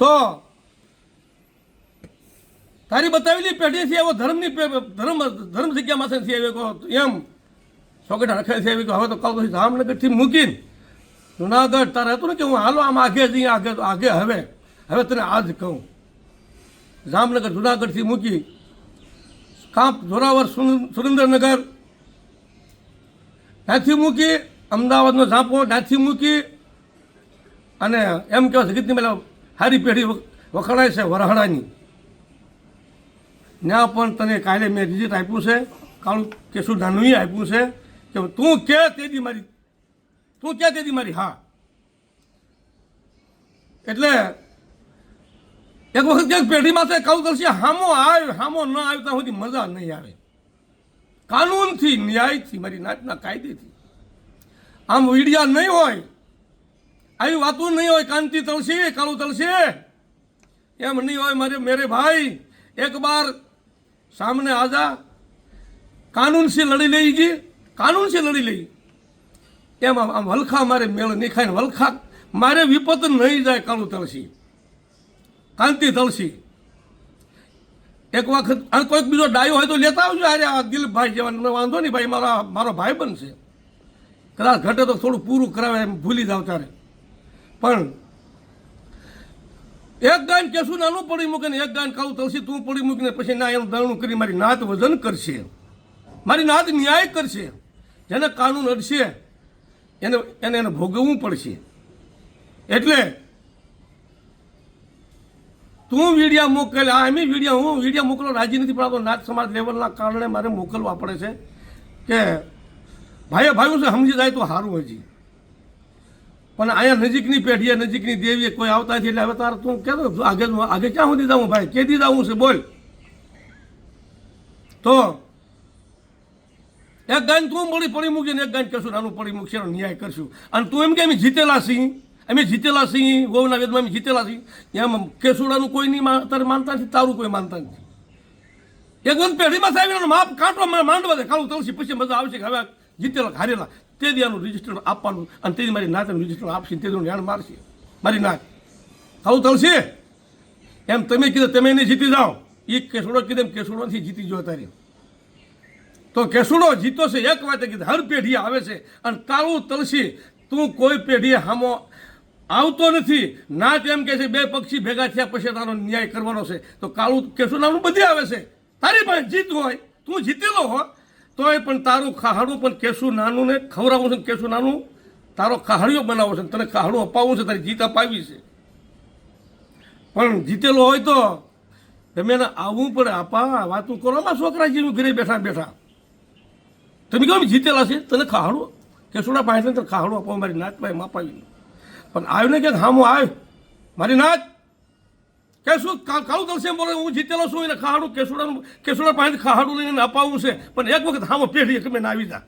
તો તારી બતાવેલી પેઢી છે, એવો ધર્મની ધર્મ ધર્મ જગ્યામાં છે એમ. ચોકટા રખાય છે, એવી હવે તો કહું પછી જામનગરથી મૂકીને જુનાગઢ તારે હતું ને કે હું હાલો આમ આગે જઈએ આગે આગે હવે. હવે તને આજ કહું. જામનગર, જુનાગઢથી મૂકી કાંપ, જોરાવર સુરેન્દ્રનગર ત્યાંથી મૂકી અમદાવાદનો ઝાંપો ત્યાંથી મૂકી અને એમ કહેવાય જગતની પેલા સારી પેઢી વખણાય છે વરહડાની ત્યાં પણ તને કાલે મેં રિઝિટ આપ્યું છે. કાળું કેશું નાનુએ આપ્યું છે કે તું કે તેદી મારી, તું કે તેદી મારી, હા. એટલે એક વખત ક્યાંક પેઢીમાં છે કાળું કરશે, હામો આવે, હામો ન આવે ત્યાં સુધી મજા નહીં આવે. કાનૂનથી, ન્યાયથી, મારી નાતના કાયદેથી. આમ વીડિયા નહીં હોય આવી વાતો નહીં હોય કાંતિ તળશે કાળું તળશે એમ નહીં હોય, મારે મેરે ભાઈ, એક બાર સામને આજા. કાનૂન લડી ગઈ, કાનૂન से લડી લઈ. એમ આમ વલખા મારે મેળ નહીં ખાય હલખા. મારે વિપત નહીં જાય, કાળું તળસી કાંતિ તલસી એક વખત કોઈક બીજો ડાયો હોય તો લેતા આવજો. અરે આ દિલીપભાઈ જેવા વાંધો નહીં ભાઈ, મારા મારો ભાઈ બનશે. કદાચ ઘટે તો થોડું પૂરું કરાવે એમ ભૂલી જાવ તારે પણ એક ગાન કેશું નાનું પડી મૂકે ને એક ગાન કાળું તલસી તું પડી મૂકીને પછી ના એનું દરણું કરી મારી નાત વજન કરશે. મારી નાત ન્યાય કરશે. જેને કાનૂન અડશે, એને એને એને ભોગવવું પડશે. એટલે તું વિડીયા મોકલે આ એમ વિડીયા હું વિડીયા મોકલો, રાજી નથી પડતો નાથ સમાજ લેવલના કારણે મારે મોકલવા પડે છે કે ભાઈએ ભાઈ છે, સમજી જાય તો સારું હજી પણ અહીંયા નજીકની પેઢીએ, નજીકની દેવીએ કોઈ આવતા છે એટલે હવે તારે તું કે આગે આગે ક્યાં સુધી જાઉં ભાઈ? કે દીધા જાઉં છે? બોલ. તો એક ગાન તું મળી પડી મૂકીને એક ગાન કરશું નાનું પડી મૂકશે ન્યાય કરશું. અને તું એમ કે, અમે જીતેલા સિંહ અમે જીતેલા સિંહ વહુના વેદમાં અમે જીતેલા સિંહ એમ કેસુડાનું કોઈ નહીં તારે માનતા નથી, તારું કોઈ માનતા નથી. એક વખત પેઢીમાં સાહેબ માપ કાંટો માંડવા દે કાળું તલસી પછી મજા આવશે હવે જીતેલા, હારેલા. તે દિવાનું રજિસ્ટર આપવાનું અને તે દી મારી નાતનું રજિસ્ટર આપશે તે જાણ મારશે. મારી નાત. કાળું તલસી એમ તમે કીધું, તમે એને જીતી જાઓ. એ કેસુડો કીધું, એમ કેસુડો નથી જીતી જો તારી. તો કેસુડો જીતો છે એક વાત કીધું, હર પેઢી આવે છે અને કાળું તલસી તું કોઈ પેઢીએ હામો આવતો નથી. ના તેમ કે છે, બે પક્ષી ભેગા થયા પછી તારો ન્યાય કરવાનો છે. તો કાળું કેસુ નામનું બધી આવે છે. તારી પાસે જીત હોય, તું જીતેલો હો. તોય પણ તારું ખાહડું પણ કેશું નાનું ને, ખવડાવું છે કેસુ નાનું, તારો ખાહડીઓ બનાવો છે તને ખાહડું અપાવવું છે, તારી જીત અપાવી છે. પણ જીતેલો હોય તો તમે એને આવવું પડે આપા વાતું કરો. માં છોકરા જેવું ઘરે બેઠા બેઠા. તમે કેમ જીતેલા છે? તને ખાહડું કેસુડા પાસે તને ખાહડું અપાવ મારી નાચ પાસે માપાવી પણ આવ્યું ને ક્યાંક હામો આવ્યો? મારી કેશું કાળું દલસે બોલે હું જીતેલો છું, એને ખાડું કેસુડાનું કેસુડા પાસે ખાહડું લઈને એને અપાવવું છે. પણ એક વખત હામો પેઢી મેં આવી જા.